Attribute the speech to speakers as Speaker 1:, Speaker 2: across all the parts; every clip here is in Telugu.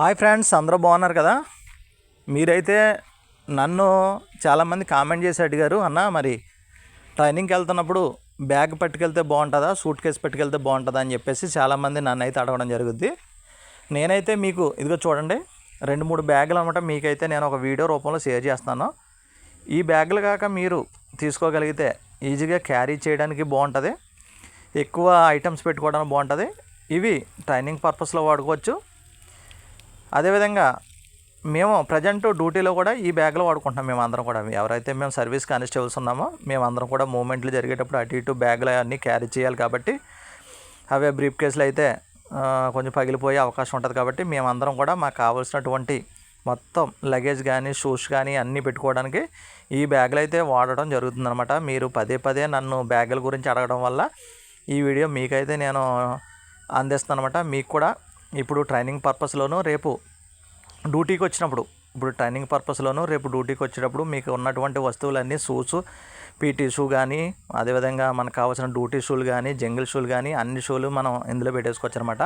Speaker 1: హాయ్ ఫ్రెండ్స్ అందరూ బాగున్నారు కదా? మీరైతే నన్ను చాలామంది కామెంట్ చేసి అడిగారు అన్న మరి ట్రైనింగ్కి వెళ్తున్నప్పుడు బ్యాగ్ పట్టుకెళ్తే బాగుంటుందా సూట్ కేసు పట్టుకెళ్తే బాగుంటుందా అని చెప్పేసి చాలామంది నన్ను అయితే అడగడం జరుగుద్ది. నేనైతే మీకు ఇదిగో చూడండి రెండు మూడు బ్యాగులు అనమాట మీకైతే నేను ఒక వీడియో రూపంలో షేర్ చేస్తాను. ఈ బ్యాగులు కాక మీరు తీసుకోగలిగితే ఈజీగా క్యారీ చేయడానికి బాగుంటుంది ఎక్కువ ఐటమ్స్ పెట్టుకోవడానికి బాగుంటుంది. ఇవి ట్రైనింగ్ పర్పస్లో వాడుకోవచ్చు. అదేవిధంగా మేము ప్రజెంట్ డ్యూటీలో కూడా ఈ బ్యాగ్లో వాడుకుంటున్నాం మేము అందరం కూడా. ఎవరైతే మేము సర్వీస్ కానిస్టేబుల్స్ ఉన్నామో మేము అందరం కూడా మూమెంట్లు జరిగేటప్పుడు అటు ఇటు బ్యాగులు అన్నీ క్యారీ చేయాలి కాబట్టి అవే బ్రీఫ్ కేసులు అయితే కొంచెం పగిలిపోయే అవకాశం ఉంటుంది కాబట్టి మేమందరం కూడా మాకు కావాల్సినటువంటి మొత్తం లగేజ్ కానీ షూస్ కానీ అన్నీ పెట్టుకోవడానికి ఈ బ్యాగులు అయితే వాడటం జరుగుతుందనమాట మీరు పదే పదే నన్ను బ్యాగుల గురించి అడగడం వల్ల ఈ వీడియో మీకైతే నేను అందిస్తాను అనమాట మీకు కూడా ఇప్పుడు ట్రైనింగ్ పర్పస్లోనూ రేపు డ్యూటీకి వచ్చినప్పుడు ఇప్పుడు ట్రైనింగ్ పర్పస్లోనూ రేపు డ్యూటీకి వచ్చేటప్పుడు మీకు ఉన్నటువంటి వస్తువులన్నీ షూస్ పీటీ షూ కానీ అదేవిధంగా మనకు కావాల్సిన డ్యూటీ షూలు కానీ జంగిల్ షూలు కానీ అన్ని షూలు మనం ఇందులో పెట్టేసుకోవచ్చు అనమాట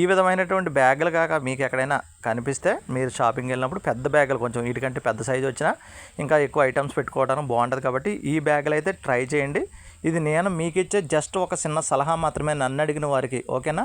Speaker 1: ఈ విధమైనటువంటి బ్యాగులు కాక మీకు ఎక్కడైనా కనిపిస్తే మీరు షాపింగ్ వెళ్ళినప్పుడు పెద్ద బ్యాగులు కొంచెం వీటికంటే పెద్ద సైజు వచ్చినా ఇంకా ఎక్కువ ఐటమ్స్ పెట్టుకోవడానికి బాగుంటుంది కాబట్టి ఈ బ్యాగులు అయితే ట్రై చేయండి. ఇది నేను మీకు ఇచ్చే జస్ట్ ఒక చిన్న సలహా మాత్రమే నన్ను అడిగిన వారికి ఓకేనా?